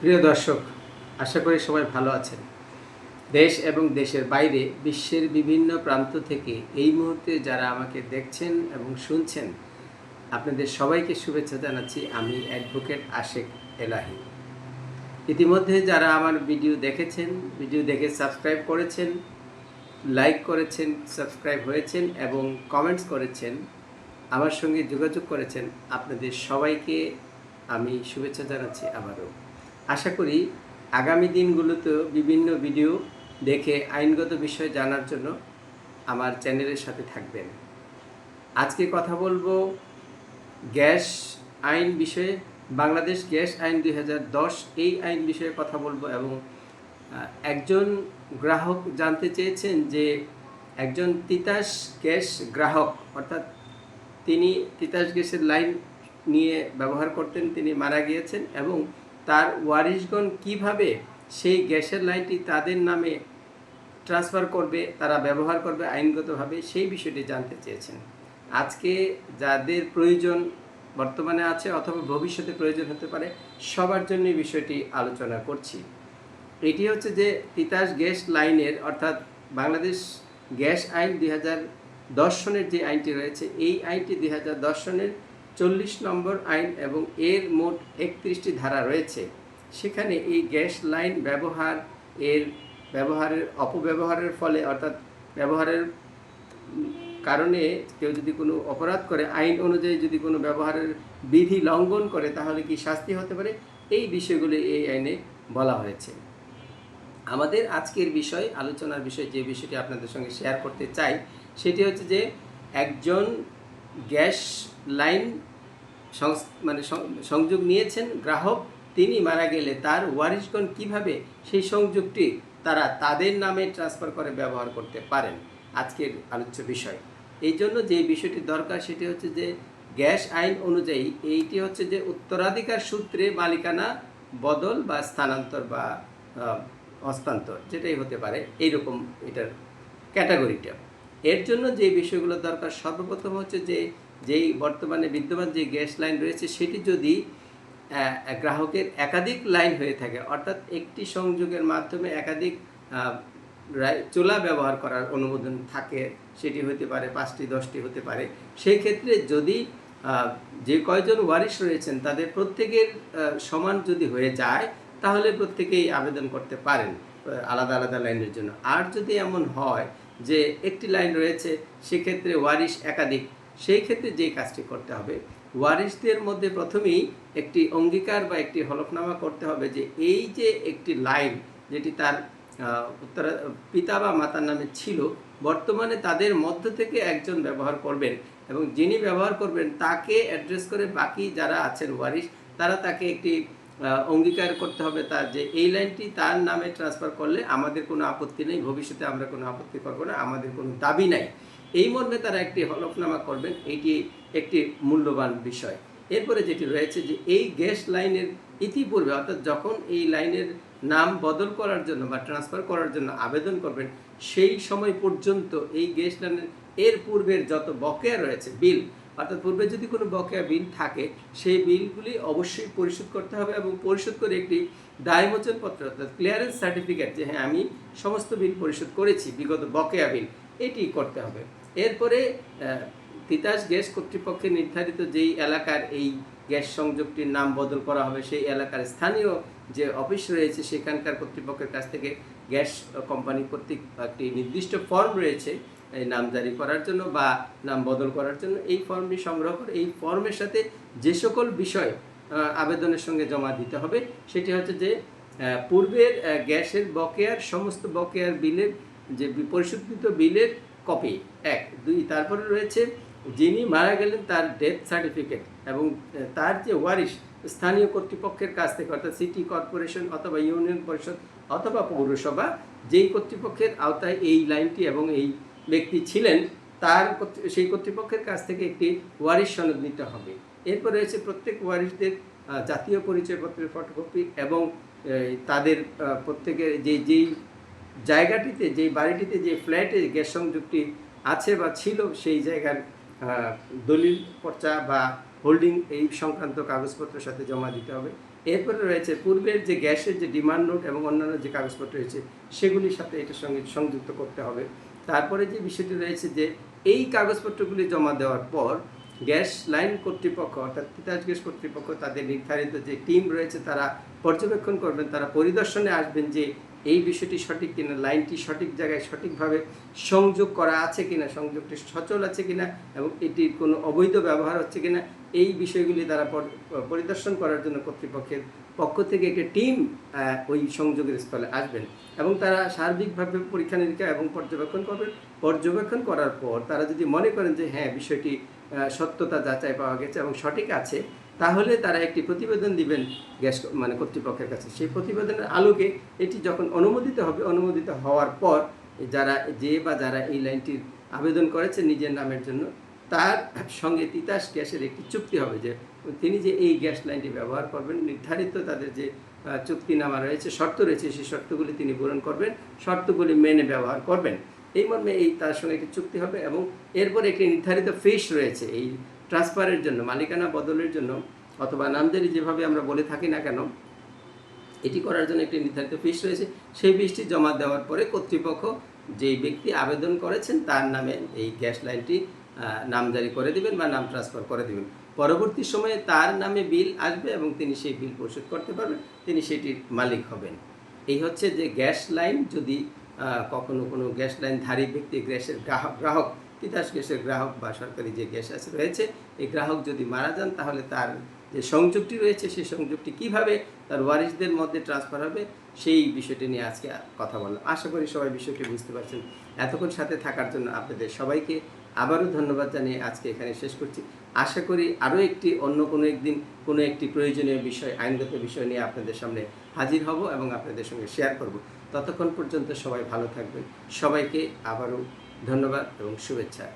প্রিয় দর্শক, আশা করি সবাই ভালো আছেন। দেশ এবং দেশের বাইরে বিশ্বের বিভিন্ন প্রান্ত থেকে এই মুহূর্তে যারা আমাকে দেখছেন এবং শুনছেন, আপনাদের সবাইকে শুভেচ্ছা জানাচ্ছি। আমি অ্যাডভোকেট আশেক এলাহি। ইতিমধ্যে যারা আমার ভিডিও দেখেছেন, ভিডিও দেখে সাবস্ক্রাইব করেছেন, লাইক করেছেন, সাবস্ক্রাইব হয়েছেন এবং কমেন্টস করেছেন, আমার সঙ্গে যোগাযোগ করেছেন, আপনাদের সবাইকে আমি শুভেচ্ছা জানাচ্ছি আবারও। আশা করি আগামী দিনগুলোতেও বিভিন্ন ভিডিও দেখে আইনগত বিষয় জানার জন্য আমার চ্যানেলের সাথে থাকবেন। আজকে কথা বলব গ্যাস আইন বিষয়ে, বাংলাদেশ গ্যাস আইন দুই হাজার দশ এই আইন বিষয়ে কথা বলব এবং একজন গ্রাহক জানতে চেয়েছেন যে একজন তিতাস গ্যাস গ্রাহক, অর্থাৎ তিনি তিতাস গ্যাসের লাইন নিয়ে ব্যবহার করতেন, তিনি মারা গিয়েছেন এবং তার ওয়ারিশগণ কীভাবে সেই গ্যাসের লাইনটি তাদের নামে ট্রান্সফার করবে, তারা ব্যবহার করবে আইনগতভাবে, সেই বিষয়টি জানতে চেয়েছেন। আজকে যাদের প্রয়োজন বর্তমানে আছে অথবা ভবিষ্যতে প্রয়োজন হতে পারে, সবার জন্য বিষয়টি আলোচনা করছি। এটি হচ্ছে যে তিতাস গ্যাস লাইনের, অর্থাৎ বাংলাদেশ গ্যাস আইন দুই হাজার দশ সনের যে আইনটি রয়েছে, এই আইনটি দুই হাজার দশ সনের চল্লিশ নম্বর আইন এবং এর মোট একত্রিশটি ধারা রয়েছে। সেখানে এই গ্যাস লাইন ব্যবহার, এর ব্যবহারের অপব্যবহারের ফলে অর্থাৎ ব্যবহারের কারণে কেউ যদি কোনো অপরাধ করে, আইন অনুযায়ী যদি কোনো ব্যবহারের বিধি লঙ্ঘন করে, তাহলে কি শাস্তি হতে পারে? এই বিষয়গুলি এই আইনে বলা হয়েছে। আমাদের আজকের বিষয়, আলোচনার বিষয় যে বিষয়টি আপনাদের সঙ্গে শেয়ার করতে চাই, সেটি হচ্ছে যে একজন গ্যাস লাইন মানে সংযোগ নিয়েছেন গ্রাহক, তিনি মারা গেলে তার ওয়ারিশগণ কীভাবে সেই সংযোগটি তারা তাদের নামে ট্রান্সফার করে ব্যবহার করতে পারেন? আজকের আলোচ্য বিষয়। এই জন্য যে বিষয়টি দরকার সেটি হচ্ছে যে গ্যাস আইন অনুযায়ী এইটি হচ্ছে যে উত্তরাধিকার সূত্রে মালিকানা বদল বা স্থানান্তর বা হস্তান্তর, যেটাই হতে পারে, এইরকম এটার ক্যাটাগরিটা। এর জন্য যে বিষয়গুলো দরকার, সর্বপ্রথম হচ্ছে যে, যেই বর্তমানে বিদ্যমান যে গ্যাস লাইন রয়েছে, সেটি যদি গ্রাহকের একাধিক লাইন হয়ে থাকে, অর্থাৎ একটি সংযোগের মাধ্যমে একাধিক চোলা ব্যবহার করার অনুমোদন থাকে, সেটি হতে পারে, পাঁচটি, দশটি হতে পারে, সেই ক্ষেত্রে যদি যে কয়জন ওয়ারিশ রয়েছেন, তাদের প্রত্যেকের সমান যদি হয়ে যায়, তাহলে প্রত্যেকেই আবেদন করতে পারেন আলাদা আলাদা লাইনের জন্য। আর যদি এমন হয় যে একটি লাইন রয়েছে, সেক্ষেত্রে ওয়ারিশ একাধিক। সেই ক্ষেত্রে যে কাজটি করতে হবে, ওয়ারিশদের মধ্যে প্রথমেই একটি অঙ্গীকার বা একটি হলফনামা করতে হবে যে এই যে একটি লাইন যেটি তার পিতা বা মাতার নামে ছিল, বর্তমানে তাদের মধ্য থেকে একজন ব্যবহার করবেন এবং যিনি ব্যবহার করবেন তাকে অ্যাড্রেস করে বাকি যারা আছেন ওয়ারিশ, তারা তাকে একটি অঙ্গীকার করতে হবে তার যে এই লাইনটি তার নামে ট্রান্সফার করলে আমাদের কোনো আপত্তি নেই, ভবিষ্যতে আমরা কোনো আপত্তি করব না, আমাদের কোনো দাবি নাই। এই মর্মে তারা একটি হলফনামা করবেন, এটি একটি মূল্যবান বিষয়। এরপরে যেটি রয়েছে যে এই গ্যাস লাইনের ইতিপূর্বে, অর্থাৎ যখন এই লাইনের নাম বদল করার জন্য বা ট্রান্সফার করার জন্য আবেদন করবেন, সেই সময় পর্যন্ত এই গ্যাস লাইনের, এর পূর্বের যত বকেয়া রয়েছে, বিল অর্থাৎ পূর্বে যদি কোনো বকেয়া বিল থাকে, সেই বিলগুলি অবশ্যই পরিশোধ করতে হবে এবং পরিশোধ করে একটি দায়মোচন পত্র অর্থাৎ ক্লিয়ারেন্স সার্টিফিকেট যে হ্যাঁ আমি সমস্ত বিল পরিশোধ করেছি, বিগত বকেয়া বিল, এটি করতে হবে। এরপরে তিতাস গ্যাস কর্তৃপক্ষের নির্ধারিত যেই এলাকার এই গ্যাস সংযোগটির নাম বদল করা হবে, সেই এলাকার স্থানীয় যে অফিস রয়েছে, সেখানকার কর্তৃপক্ষের কাছ থেকে গ্যাস কোম্পানি কর্তৃক একটি নির্দিষ্ট ফর্ম রয়েছে এই নাম জারি করার জন্য বা নাম বদল করার জন্য এই ফর্মটি সংগ্রহ করে, এই ফর্মের সাথে যে সকল বিষয় আবেদনের সঙ্গে জমা দিতে হবে, সেটি হচ্ছে যে পূর্বের গ্যাসের বকেয়ার, সমস্ত বকেয়ার বিলের, যে পরিশোধিত বিলের কপি, এক। দুই, তারপরে রয়েছে যিনি মারা গেলেন তার ডেথ সার্টিফিকেট এবং তার যে ওয়ারিশ স্থানীয় কর্তৃপক্ষের কাছ থেকে, অর্থাৎ সিটি কর্পোরেশন অথবা ইউনিয়ন পরিষদ অথবা পৌরসভা, যেই কর্তৃপক্ষের আওতায় এই লাইনটি এবং এই ব্যক্তি ছিলেন, তার সেই কর্তৃপক্ষের কাছ থেকে একটি ওয়ারিশ সনদ নিতে হবে। এরপর রয়েছে প্রত্যেক ওয়ারিশদের জাতীয় পরিচয়পত্রের ফটোকপি এবং তাদের প্রত্যেকের যে, যেই জায়গাটিতে, যেই বাড়িটিতে যে ফ্ল্যাটে গ্যাস সংযোগটি আছে বা ছিল, সেই জায়গার দলিল পর্চা বা হোল্ডিং এই সংক্রান্ত কাগজপত্রের সাথে জমা দিতে হবে। এরপরে রয়েছে পূর্বের যে গ্যাসের যে ডিমান্ড নোট এবং অন্যান্য যে কাগজপত্র রয়েছে, সেগুলির সাথে এটার সঙ্গে সংযুক্ত করতে হবে। তারপরে যে বিষয়টি রয়েছে যে এই কাগজপত্রগুলি জমা দেওয়ার পর গ্যাস লাইন কর্তৃপক্ষ, অর্থাৎ তিতাস গ্যাস কর্তৃপক্ষ তাদের নির্ধারিত যে টিম রয়েছে তারা পর্যবেক্ষণ করবেন, তারা পরিদর্শনে আসবেন যে এই বিষয়টি সঠিক কিনা, লাইনটি সঠিক জায়গায় সঠিকভাবে সংযোগ করা আছে কিনা, সংযোগটি সচল আছে কিনা এবং এটির কোনো অবৈধ ব্যবহার হচ্ছে কিনা, এই বিষয়গুলি তারা পরিদর্শন করার জন্য কর্তৃপক্ষের পক্ষ থেকে একটি টিম ওই সংযোগের স্থলে আসবেন এবং তারা সার্বিকভাবে পরীক্ষা নিরীক্ষা এবং পর্যবেক্ষণ করবেন। পর্যবেক্ষণ করার পর তারা যদি মনে করেন যে হ্যাঁ বিষয়টি সত্যতা যাচাই পাওয়া গেছে এবং সঠিক আছে, তাহলে তারা একটি প্রতিবেদন দিবেন গ্যাস মানে কর্তৃপক্ষের কাছে। সেই প্রতিবেদনের আলোকে এটি যখন অনুমোদিত হবে, অনুমোদিত হওয়ার পর যারা যে বা যারা এই লাইনটির আবেদন করেছে নিজের নামের জন্য, তার সঙ্গে তিতাস গ্যাসের একটি চুক্তি হবে যে তিনি যে এই গ্যাস লাইনটি ব্যবহার করবেন, নির্ধারিত তাদের যে চুক্তিনামা রয়েছে, শর্ত রয়েছে, সেই শর্তগুলি তিনি পূরণ করবেন, শর্তগুলি মেনে ব্যবহার করবেন। এই মর্মে এই তার সঙ্গে একটি চুক্তি হবে এবং এরপরে একটি নির্ধারিত ফিস রয়েছে এই ট্রান্সফারের জন্য, মালিকানা বদলের জন্য, অথবা নামজারি যেভাবে আমরা বলে থাকি না কেন, এটি করার জন্য একটি নির্ধারিত ফিস রয়েছে। সেই ফিসটি জমা দেওয়ার পরে কর্তৃপক্ষ যেই ব্যক্তি আবেদন করেছেন, তার নামে এই গ্যাস লাইনটি নামজারি করে দিবেন বা নাম ট্রান্সফার করে দিবেন। পরবর্তী সময়ে তার নামে বিল আসবে এবং তিনি সেই বিল পরিশোধ করতে পারবেন, তিনি সেটির মালিক হবেন। এই হচ্ছে যে গ্যাস লাইন, যদি কখনো কোনো গ্যাস লাইন ধারী ব্যক্তি, গ্যাসের গ্রাহক গ্রাহক, তিতাস গ্যাসের গ্রাহক বা সরকারি যে গ্যাস আছে রয়েছে, এই গ্রাহক যদি মারা যান, তাহলে তার যে সংযোগটি রয়েছে, সেই সংযোগটি কীভাবে তার ওয়ারিসদের মধ্যে ট্রান্সফার হবে, সেই বিষয়টি নিয়ে আজকে কথা বললাম। আশা করি সবাই বিষয়টি বুঝতে পারছেন। এতক্ষণ সাথে থাকার জন্য আপনাদের সবাইকে আবারও ধন্যবাদ জানিয়ে আজকে এখানে শেষ করছি। আশা করি আরও একটি, অন্য কোনো একদিন কোনো একটি প্রয়োজনীয় বিষয়, আইনগত বিষয় নিয়ে আপনাদের সামনে হাজির হব এবং আপনাদের সঙ্গে শেয়ার করব। ততক্ষণ পর্যন্ত সবাই ভালো থাকবেন। সবাইকে আবারও ধন্যবাদ এবং শুভেচ্ছা।